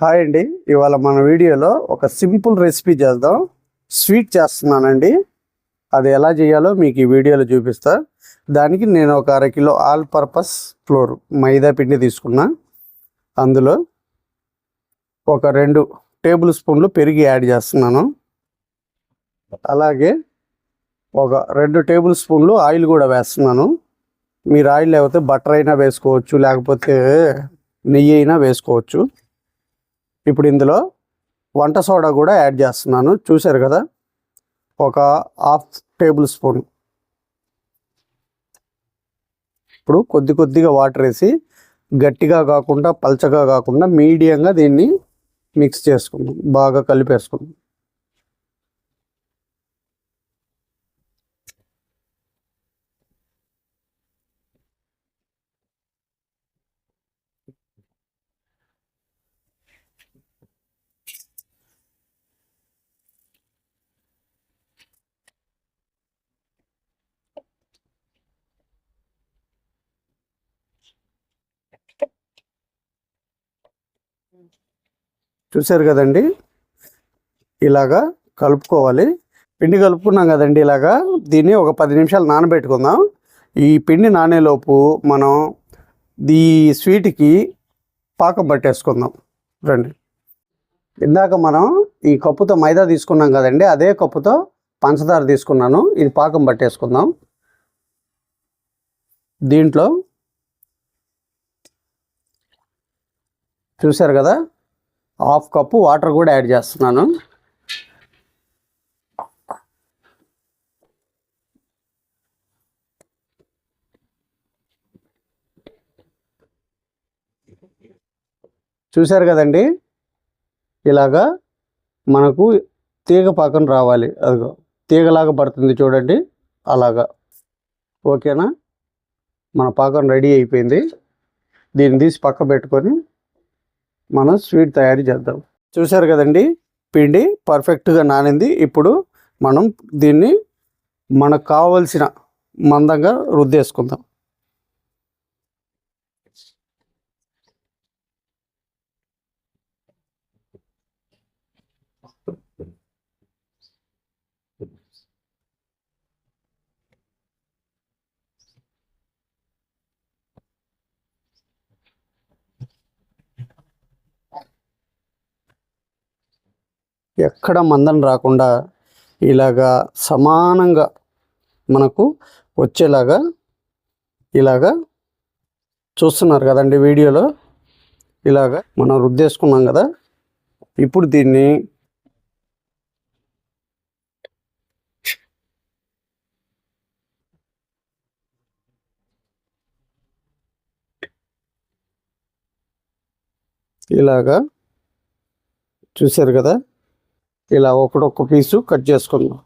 Hi అండి. ఇవాళ మన వీడియోలో ఒక సింపుల్ రెసిపీ చేద్దాం. స్వీట్ చేస్తున్నానండి. అది ఎలా చేయాలో మీకు ఈ వీడియోలో చూపిస్తా. దానికి నేను ఒక అరకిలో ఆల్ పర్పస్ ఫ్లోర్ మైదా పిండి తీసుకున్నా. అందులో ఒక రెండు టేబుల్ స్పూన్లు పెరిగి యాడ్ చేస్తున్నాను. అలాగే ఒక రెండు టేబుల్ స్పూన్లు ఆయిల్ కూడా వేస్తున్నాను. మీరు ఆయిల్ లేకపోతే బటర్ అయినా వేసుకోవచ్చు లేకపోతే నెయ్యి అయినా వేసుకోవచ్చు. ఇప్పుడు ఇందులో వంట సోడా కూడా యాడ్ చేస్తున్నాను. చూశారు కదా? ఒక హాఫ్ టేబుల్ స్పూన్. ఇప్పుడు కొద్ది కొద్దిగా వాటర్ వేసి గట్టిగా కాకుండా పల్చగా కాకుండా మీడియంగా దీన్ని మిక్స్ చేసుకుందాం. బాగా కలిపేసుకుందాం. చూశారు కదండి? ఇలాగా కలుపుకోవాలి. పిండి కలుపుకున్నాం కదండి ఇలాగా. దీన్ని ఒక పది నిమిషాలు నానబెట్టుకుందాం. ఈ పిండి నానేలోపు మనం ఈ స్వీట్కి పాకం పట్టేసుకుందాం. రండి. ఇందాక మనం ఈ కప్పుతో మైదా తీసుకున్నాం కదండి. అదే కప్పుతో పంచదార తీసుకున్నాను. ఇది పాకం పట్టేసుకుందాం. దీంట్లో చూశారు కదా? హాఫ్ కప్పు వాటర్ కూడా యాడ్ చేస్తున్నాను. చూశారు కదండి? ఇలాగా మనకు తీగ పాకం రావాలి. అదిగో తీగలాగా పడుతుంది చూడండి. అలాగా. ఓకేనా? మన పాకం రెడీ అయిపోయింది. దీన్ని తీసి పక్క పెట్టుకొని మనం స్వీట్ తయారు చేద్దాం. చూశారు కదండి? పిండి పర్ఫెక్ట్గా నానింది. ఇప్పుడు మనం దీన్ని మనకు కావలసిన మందంగా రుద్దేసుకుందాం. ఎక్కడ మందం రాకుండా ఇలాగా సమానంగా మనకు వచ్చేలాగా ఇలాగా చూస్తున్నారు కదండి వీడియోలో. ఇలాగా మనం రుద్దేసుకున్నాం కదా. ఇప్పుడు దీన్ని ఇలాగా చూశారు కదా. ఇలా ఒకటొక్క పీసు కట్ చేసుకుందాం.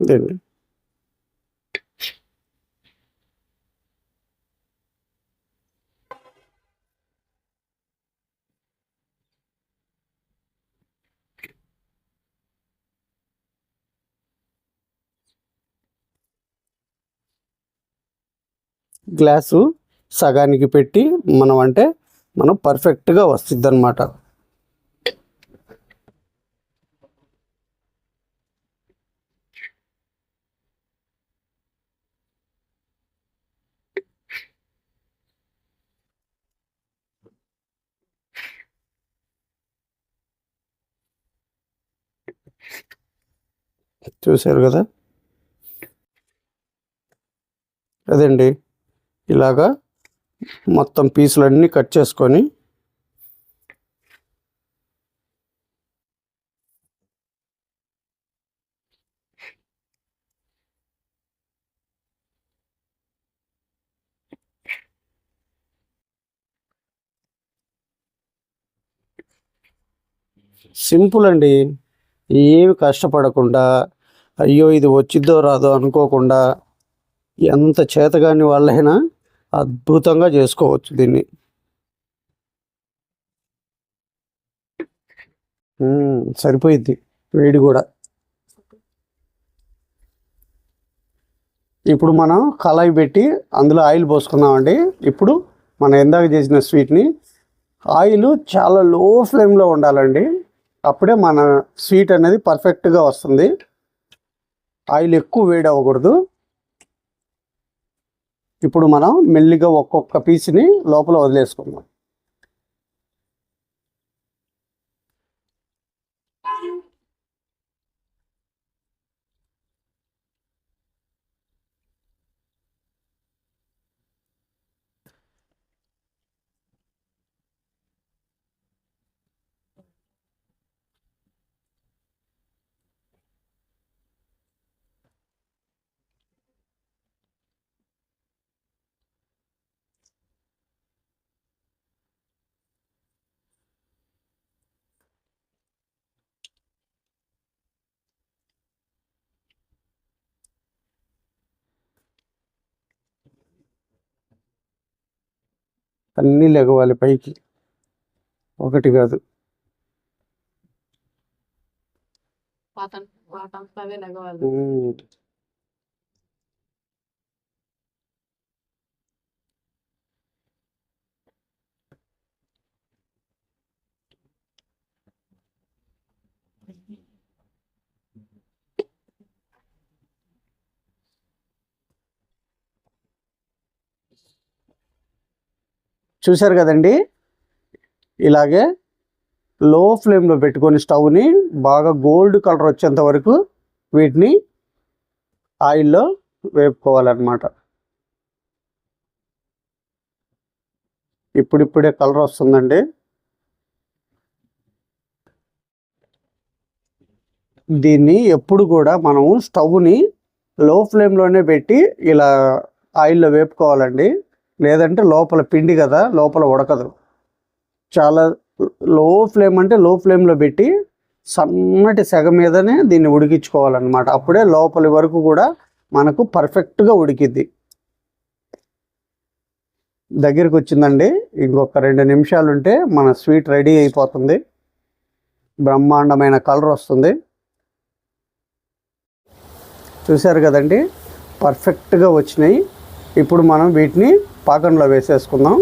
దీన్ని గ్లాసు సగానికి పెట్టి మనం అంటే మనం పర్ఫెక్ట్గా వస్తుంది అన్నమాట చూశారు కదా? అదండి. ఇలాగా మొత్తం పీసులన్నీ కట్ చేసుకొని సింపుల్ అండి. ఏమి కష్టపడకుండా అయ్యో ఇది వచ్చిద్దో రాదో అనుకోకుండా ఎంత చేతగాని వాళ్ళైనా అద్భుతంగా చేసుకోవచ్చు దీన్ని. సరిపోయిద్ది వేడి కూడా. ఇప్పుడు మనం కళాయి పెట్టి అందులో ఆయిల్ పోసుకుందామండి. ఇప్పుడు మనం ఎందాక చేసిన స్వీట్ని ఆయిల్ చాలా లో ఫ్లేమ్లో ఉండాలండి. అప్పుడే మన స్వీట్ అనేది పర్ఫెక్ట్గా వస్తుంది. ఆయిల్ ఎక్కువ వేడి అవ్వకూడదు ఇప్పుడు మనం మెల్లిగా ఒక్కొక్క పీస్ని లోపల వదిలేసుకుందాం. అన్నీ లెగవాలి పైకి. ఒకటి కాదు. వాటంతా అవే లెగవాలి. చూశారు కదండి? ఇలాగే లో ఫ్లేమ్లో పెట్టుకొని స్టవ్ని బాగా గోల్డ్ కలర్ వచ్చేంత వరకు వీటిని ఆయిల్లో వేపుకోవాలన్నమాట. ఇప్పుడిప్పుడే కలర్ వస్తుందండి. దీన్ని ఎప్పుడు కూడా మనము స్టవ్ని లో ఫ్లేమ్లోనే పెట్టి ఇలా ఆయిల్లో వేపుకోవాలండి. లేదంటే లోపల పిండి కదా లోపల ఉడకదు. చాలా లో ఫ్లేమ్ అంటే లో ఫ్లేమ్లో పెట్టి సన్నటి సెగ మీదనే దీన్ని ఉడికించుకోవాలన్నమాట. అప్పుడే లోపలి వరకు కూడా మనకు పర్ఫెక్ట్గా ఉడికిద్ది. దగ్గరికి వచ్చిందండి. ఇంకొక రెండు నిమిషాలు ఉంటే మన స్వీట్ రెడీ అయిపోతుంది. బ్రహ్మాండమైన కలర్ వస్తుంది. చూశారు కదండి? పర్ఫెక్ట్గా వచ్చినాయి. ఇప్పుడు మనం వీటిని పాకంలో వేసేసుకుందాం.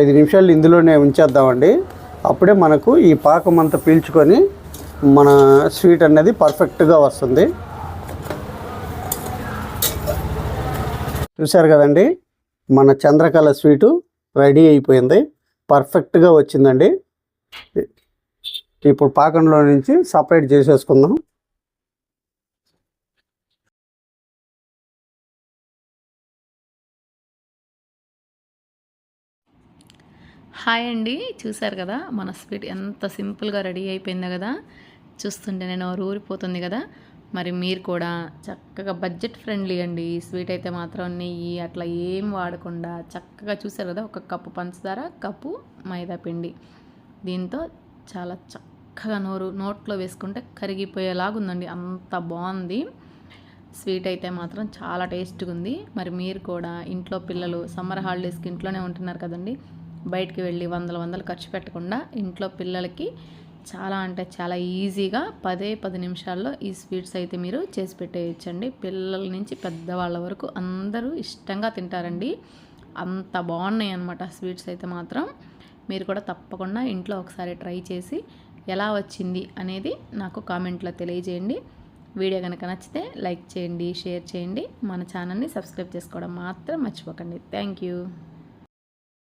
ఐదు నిమిషాలు ఇందులోనే ఉంచేద్దామండి. అప్పుడే మనకు ఈ పాకం అంతా పీల్చుకొని మన స్వీట్ అనేది పర్ఫెక్ట్గా వస్తుంది. చూశారు కదండి? మన చంద్రకళ స్వీటు రెడీ అయిపోయింది. పర్ఫెక్ట్గా వచ్చిందండి. ఇప్పుడు పాకంలో నుంచి సపరేట్ చేసేసుకుందాం. హాయ్ అండి. చూసారు కదా? మన స్వీట్ ఎంత సింపుల్గా రెడీ అయిపోయిందో కదా? చూస్తుంటే నేను ఊరిపోతుంది కదా. మరి మీరు కూడా చక్కగా బడ్జెట్ ఫ్రెండ్లీ అండి. ఈ స్వీట్ అయితే మాత్రం నెయ్యి అట్లా ఏం వాడకుండా చక్కగా చూసారు కదా ఒక కప్పు పంచదార కప్పు మైదా పిండి. దీంతో చాలా చక్కగా నోరు నోట్లో వేసుకుంటే కరిగిపోయేలాగుందండి. అంత బాగుంది. స్వీట్ అయితే మాత్రం చాలా టేస్ట్గా ఉంది మరి మీరు కూడా ఇంట్లో పిల్లలు సమ్మర్ హాలిడేస్కి ఇంట్లోనే ఉంటున్నారు కదండి. బయటికి వెళ్ళి వందల వందలు ఖర్చు పెట్టకుండా ఇంట్లో పిల్లలకి చాలా అంటే చాలా ఈజీగా పదే పది నిమిషాల్లో ఈ స్వీట్స్ అయితే మీరు చేసి పెట్టేయచ్చండి. పిల్లల నుంచి పెద్దవాళ్ళ వరకు అందరూ ఇష్టంగా తింటారండి. అంత బాగున్నాయి అన్నమాట స్వీట్స్ అయితే మాత్రం. మీరు కూడా తప్పకుండా ఇంట్లో ఒకసారి ట్రై చేసి ఎలా వచ్చింది అనేది నాకు కామెంట్లో తెలియజేయండి. వీడియో కనుక నచ్చితే లైక్ చేయండి షేర్ చేయండి. మన ఛానల్ని సబ్స్క్రైబ్ చేసుకోవడం మాత్రం మర్చిపోకండి. Thank you.